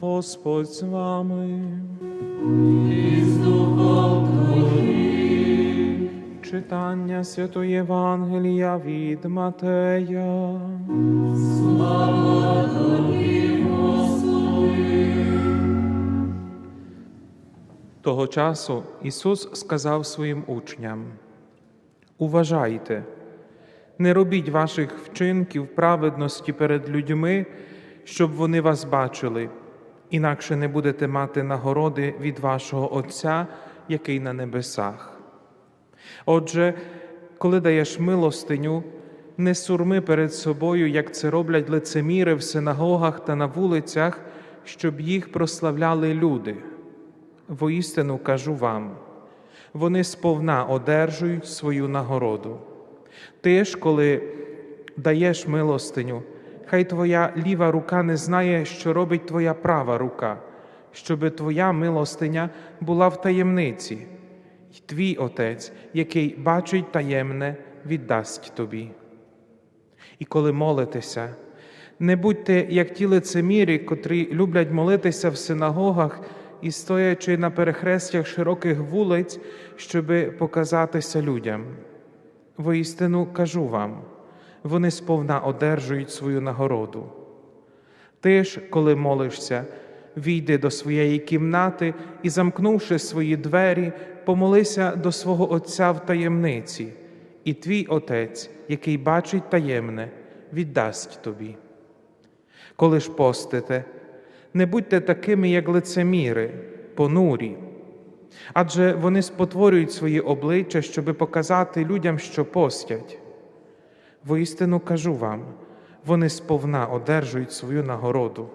Господь з вами. Читання Святої Євангелія від Матея. Слава! Того часу Ісус сказав своїм учням: Уважайте, не робіть ваших вчинків праведності перед людьми, щоб вони вас бачили, інакше не будете мати нагороди від вашого Отця, який на небесах. Отже, коли даєш милостиню, не сурми перед собою, як це роблять лицеміри в синагогах та на вулицях, щоб їх прославляли люди. Воістину кажу вам, вони сповна одержують свою нагороду. Ти ж, коли даєш милостиню, хай твоя ліва рука не знає, що робить твоя права рука, щоби твоя милостиня була в таємниці, й твій Отець, який бачить таємне, віддасть тобі. І коли молитеся, не будьте як ті лицемірі, котрі люблять молитися в синагогах і стоячи на перехрестях широких вулиць, щоби показатися людям. Воістину кажу вам, вони сповна одержують свою нагороду. Ти ж, коли молишся, війди до своєї кімнати і, замкнувши свої двері, помолися до свого Отця в таємниці, і твій Отець, який бачить таємне, віддасть тобі. Коли ж постите, не будьте такими, як лицеміри, понурі, адже вони спотворюють свої обличчя, щоби показати людям, що постять. Воістину кажу вам, вони сповна одержують свою нагороду.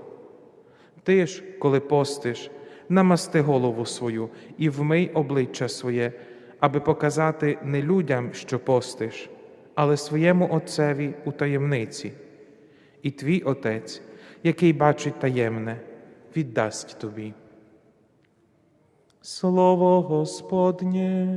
Ти ж, коли постиш, намасти голову свою і вмий обличчя своє, аби показати не людям, що постиш, але своєму Отцеві у таємниці. І твій Отець, який бачить таємне, віддасть тобі. Слово Господнє.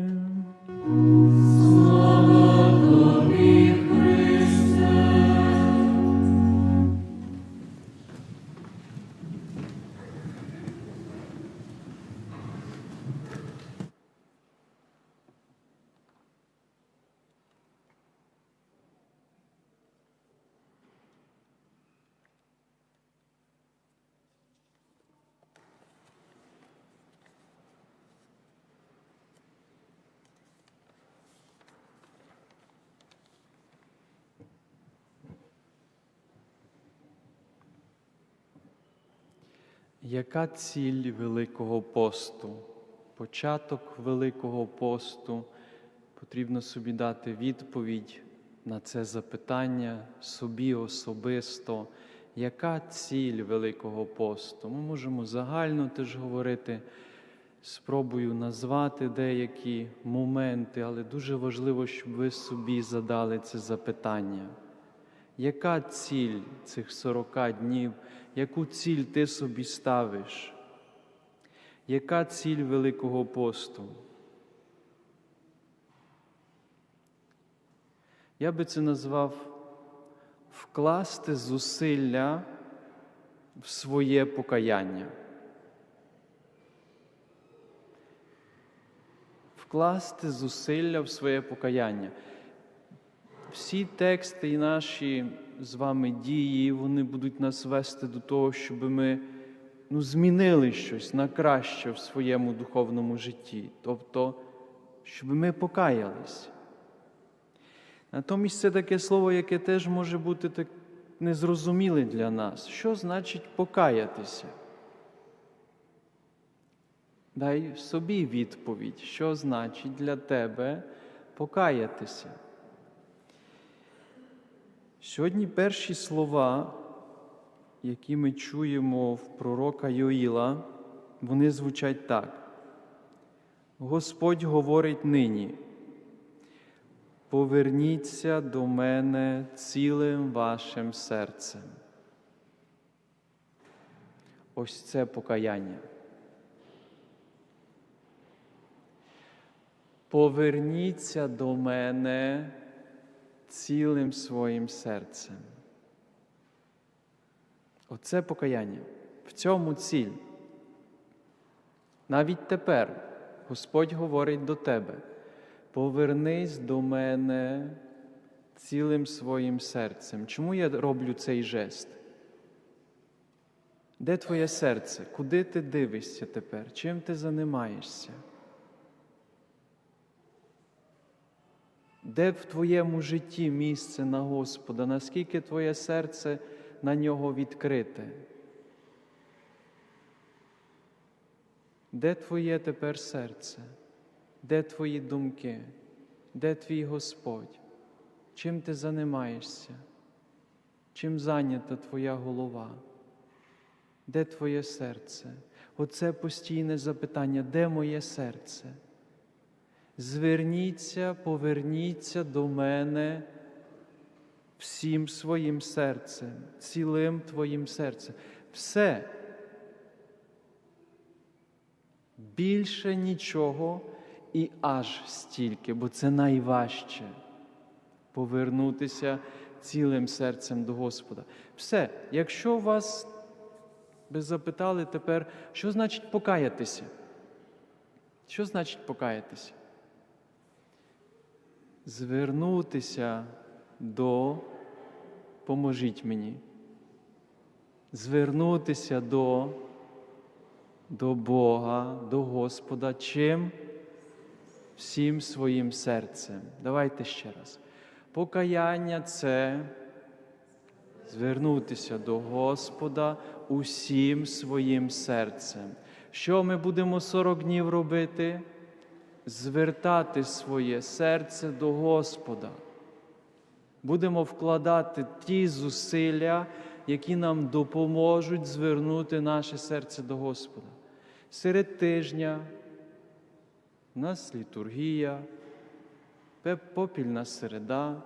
Яка ціль Великого посту? Початок Великого посту потрібно собі дати відповідь на це запитання собі особисто. Яка ціль Великого посту? Ми можемо загально теж говорити, спробую назвати деякі моменти, але дуже важливо, щоб ви собі задали це запитання. Яка ціль цих 40 днів, яку ціль ти собі ставиш? Яка ціль Великого посту? Я би це назвав вкласти зусилля в своє покаяння. Вкласти зусилля в своє покаяння. Всі тексти і наші з вами дії, вони будуть нас вести до того, щоб ми ну, змінили щось на краще в своєму духовному житті, тобто, щоб ми покаялись. Натомість це таке слово, яке теж може бути так незрозуміле для нас. Що значить покаятися? Дай собі відповідь, що значить для тебе покаятися. Сьогодні перші слова, які ми чуємо в пророка Йоїла, вони звучать так. Господь говорить нині. Поверніться до мене цілим вашим серцем. Ось це покаяння. Поверніться до мене цілим своїм серцем. Оце покаяння. В цьому ціль. Навіть тепер Господь говорить до тебе: повернись до мене цілим своїм серцем. Чому я роблю цей жест? Де твоє серце? Куди ти дивишся тепер? Чим ти займаєшся? Де в твоєму житті місце на Господа? Наскільки твоє серце на нього відкрите? Де твоє тепер серце? Де твої думки? Де твій Господь? Чим ти займаєшся? Чим зайнята твоя голова? Де твоє серце? Оце постійне запитання, де моє серце? Зверніться, поверніться до мене всім своїм серцем, цілим твоїм серцем. Все. Більше нічого і аж стільки, бо це найважче повернутися цілим серцем до Господа. Все, якщо вас ви запитали тепер, що значить покаятися? Що значить покаятися? Звернутися до, поможіть мені, звернутися до, до Бога, до Господа, чим? Всім своїм серцем. Давайте ще раз. Покаяння це звернутися до Господа усім своїм серцем. Що ми будемо 40 днів робити? Звертати своє серце до Господа. Будемо вкладати ті зусилля, які нам допоможуть звернути наше серце до Господа. Серед тижня у нас літургія, попільна середа,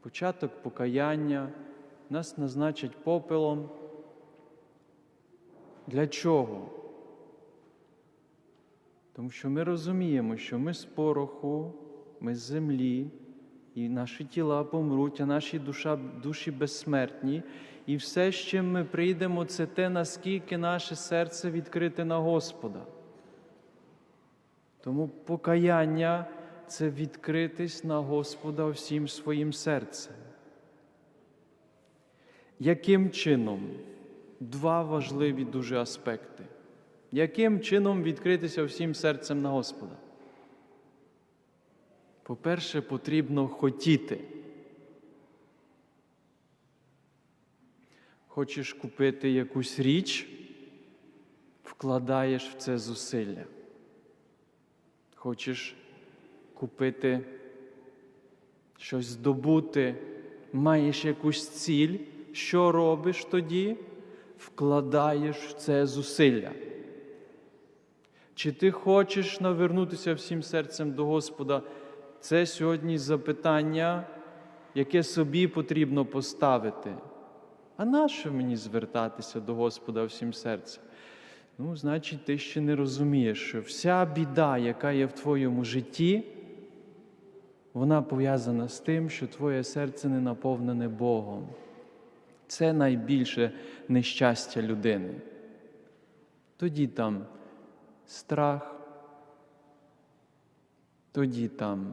початок покаяння, нас назначать попелом. Для чого? Тому що ми розуміємо, що ми з пороху, ми з землі, і наші тіла помруть, а наші душа, душі безсмертні. І все, з чим ми прийдемо, це те, наскільки наше серце відкрите на Господа. Тому покаяння це відкритись на Господа всім своїм серцем. Яким чином? Два важливі дуже аспекти. Яким чином відкритися всім серцем на Господа? По-перше, потрібно хотіти. Хочеш купити якусь річ, вкладаєш в це зусилля. Хочеш купити щось здобути, маєш якусь ціль, що робиш тоді? Вкладаєш в це зусилля. Чи ти хочеш навернутися всім серцем до Господа? Це сьогодні запитання, яке собі потрібно поставити. А нащо мені звертатися до Господа всім серцем? Ну, значить, ти ще не розумієш, що вся біда, яка є в твоєму житті, вона пов'язана з тим, що твоє серце не наповнене Богом. Це найбільше нещастя людини. Тоді там страх, тоді там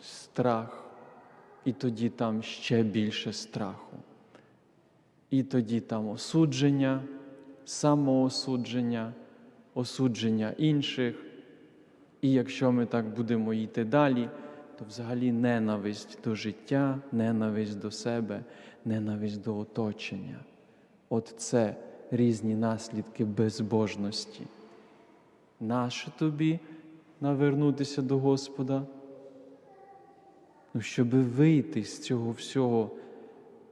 страх, і тоді там ще більше страху. І тоді там осудження, самоосудження, осудження інших. І якщо ми так будемо йти далі, то взагалі ненависть до життя, ненависть до себе, ненависть до оточення. От це різні наслідки безбожності. Наше тобі навернутися до Господа, ну, щоб вийти з цього всього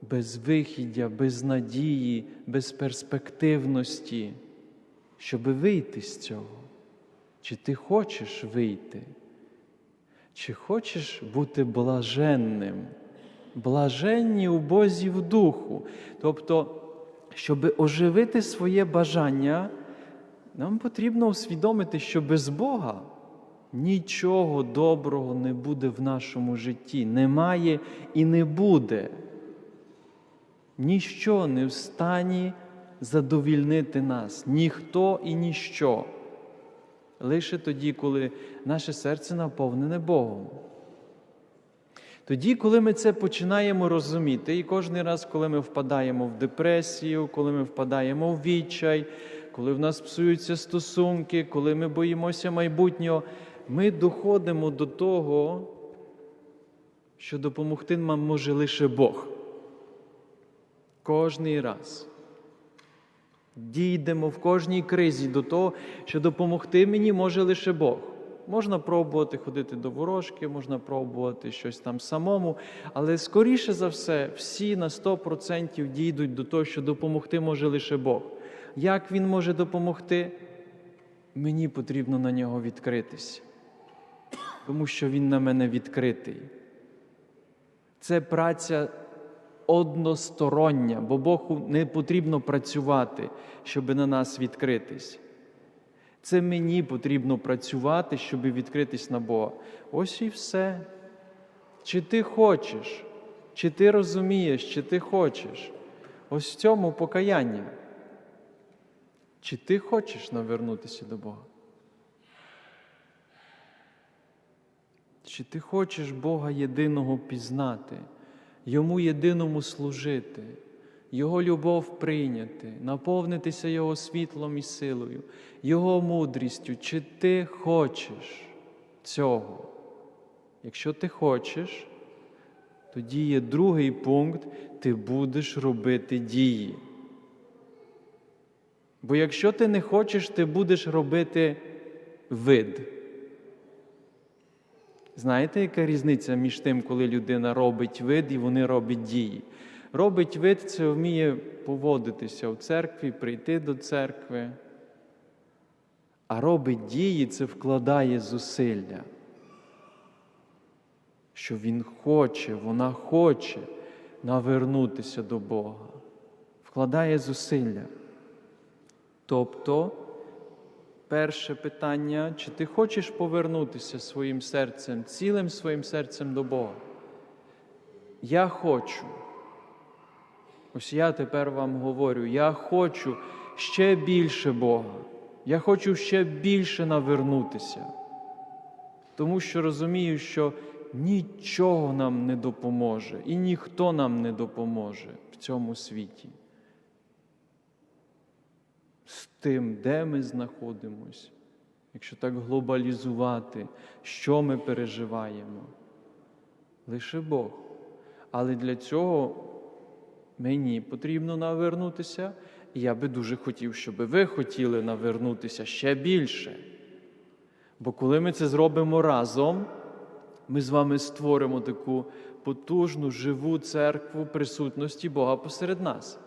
без вихіддя, без надії, без перспективності, щоб вийти з цього. Чи ти хочеш вийти? Чи хочеш бути блаженним? Блаженні у Бозі в духу. Тобто, щоб оживити своє бажання, нам потрібно усвідомити, що без Бога нічого доброго не буде в нашому житті. Немає і не буде. ніщо не в стані задовільнити нас, ніхто і ніщо. Лише тоді, коли наше серце наповнене Богом. Тоді, коли ми це починаємо розуміти, і кожен раз, коли ми впадаємо в депресію, коли ми впадаємо в відчай, коли в нас псуються стосунки, коли ми боїмося майбутнього, ми доходимо до того, що допомогти нам може лише Бог. Кожний раз. Дійдемо в кожній кризі до того, що допомогти мені може лише Бог. Можна пробувати ходити до ворожки, можна пробувати щось там самому, але скоріше за все, всі на 100% дійдуть до того, що допомогти може лише Бог. Як Він може допомогти? Мені потрібно на нього відкритися, тому що Він на мене відкритий. Це праця одностороння, бо Богу не потрібно працювати, щоб на нас відкритись. Це мені потрібно працювати, щоб відкритись на Бога. Ось і все. Чи ти хочеш, чи ти розумієш, чи ти хочеш. Ось в цьому покаяння. Чи ти хочеш навернутися до Бога? Чи ти хочеш Бога єдиного пізнати, Йому єдиному служити, Його любов прийняти, наповнитися Його світлом і силою, Його мудрістю? Чи ти хочеш цього? Якщо ти хочеш, тоді є другий пункт, ти будеш робити дії. Бо якщо ти не хочеш, ти будеш робити вид. Знаєте, яка різниця між тим, коли людина робить вид і вони роблять дії? Робить вид це вміє поводитися в церкві, прийти до церкви. А робить дії це вкладає зусилля. Що він хоче, вона хоче навернутися до Бога, вкладає зусилля. Тобто, перше питання, чи ти хочеш повернутися своїм серцем, цілим своїм серцем до Бога? Я хочу. Ось я тепер вам говорю, я хочу ще більше Бога. Я хочу ще більше навернутися. Тому що розумію, що нічого нам не допоможе і ніхто нам не допоможе в цьому світі з тим, де ми знаходимося, якщо так глобалізувати, що ми переживаємо. Лише Бог. Але для цього мені потрібно навернутися, і я би дуже хотів, щоб ви хотіли навернутися ще більше. Бо коли ми це зробимо разом, ми з вами створимо таку потужну живу церкву присутності Бога посеред нас.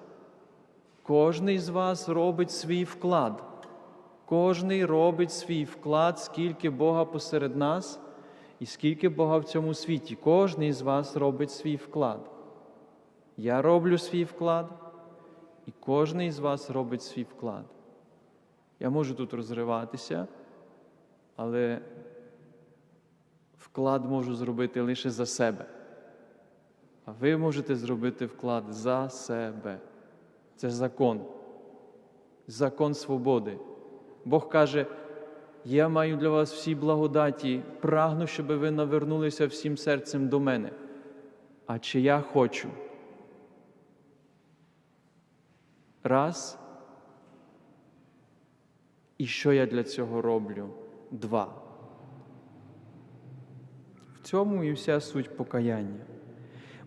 Кожний з вас робить свій вклад. Кожний робить свій вклад, скільки Бога посеред нас і скільки Бога в цьому світі. Кожний з вас робить свій вклад. Я роблю свій вклад, і кожний з вас робить свій вклад. Я можу тут розриватися, але вклад можу зробити лише за себе. А ви можете зробити вклад за себе. Це закон, закон свободи. Бог каже, я маю для вас всі благодаті, прагну, щоб ви навернулися всім серцем до мене. А чи я хочу? Раз. І що я для цього роблю? Два. В цьому і вся суть покаяння.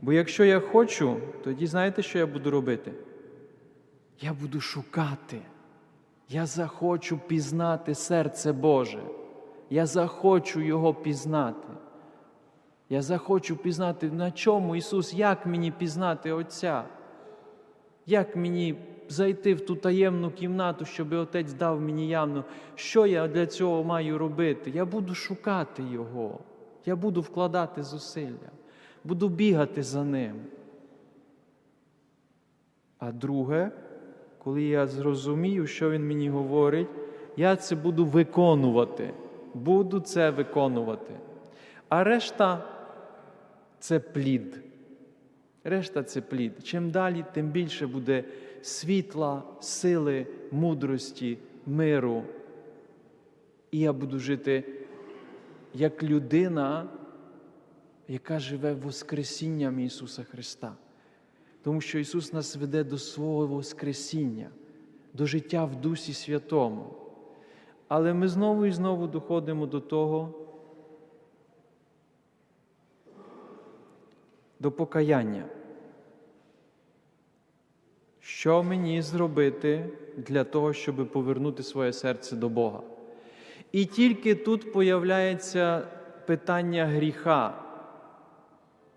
Бо якщо я хочу, тоді знаєте, що я буду робити? Я буду шукати. Я захочу пізнати серце Боже. Я захочу Його пізнати. Я захочу пізнати, на чому Ісус, як мені пізнати Отця? Як мені зайти в ту таємну кімнату, щоб Отець дав мені явно, що я для цього маю робити? Я буду шукати Його. Я буду вкладати зусилля, буду бігати за Ним. А друге, коли я зрозумію, що він мені говорить, я це буду виконувати. Буду це виконувати. А решта це плід. Решта це плід. Чим далі, тим більше буде світла, сили, мудрості, миру. І я буду жити як людина, яка живе Воскресінням Ісуса Христа. Тому що Ісус нас веде до свого Воскресіння, до життя в Дусі Святому. Але ми знову і знову доходимо до того, до покаяння. Що мені зробити для того, щоб повернути своє серце до Бога? І тільки тут появляється питання гріха.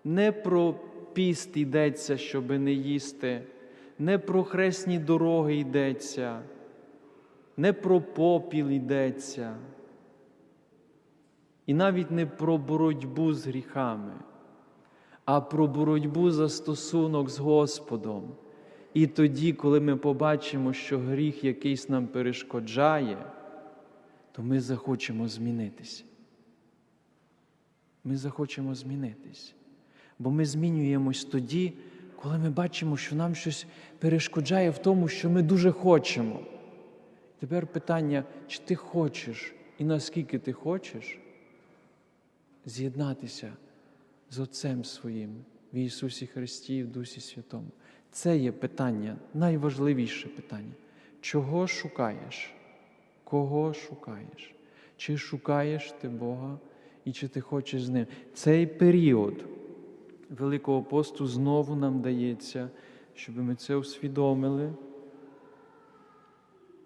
Не про піст йдеться, щоби не їсти, не про хресні дороги йдеться, не про попіл йдеться, і навіть не про боротьбу з гріхами, а про боротьбу за стосунок з Господом. І тоді, коли ми побачимо, що гріх якийсь нам перешкоджає, то ми захочемо змінитися. Ми захочемо змінитись. Бо ми змінюємось тоді, коли ми бачимо, що нам щось перешкоджає в тому, що ми дуже хочемо. Тепер питання, чи ти хочеш і наскільки ти хочеш з'єднатися з Отцем Своїм в Ісусі Христі і в Дусі Святому. Це є питання, найважливіше питання. Чого шукаєш? Кого шукаєш? Чи шукаєш ти Бога і чи ти хочеш з Ним? Цей період Великого посту знову нам дається, щоб ми це усвідомили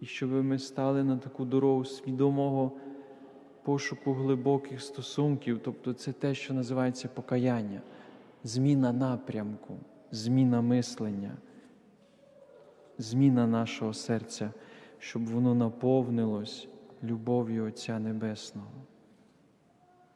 і щоб ми стали на таку дорогу свідомого пошуку глибоких стосунків, тобто це те, що називається покаяння, зміна напрямку, зміна мислення, зміна нашого серця, щоб воно наповнилось любов'ю Отця Небесного.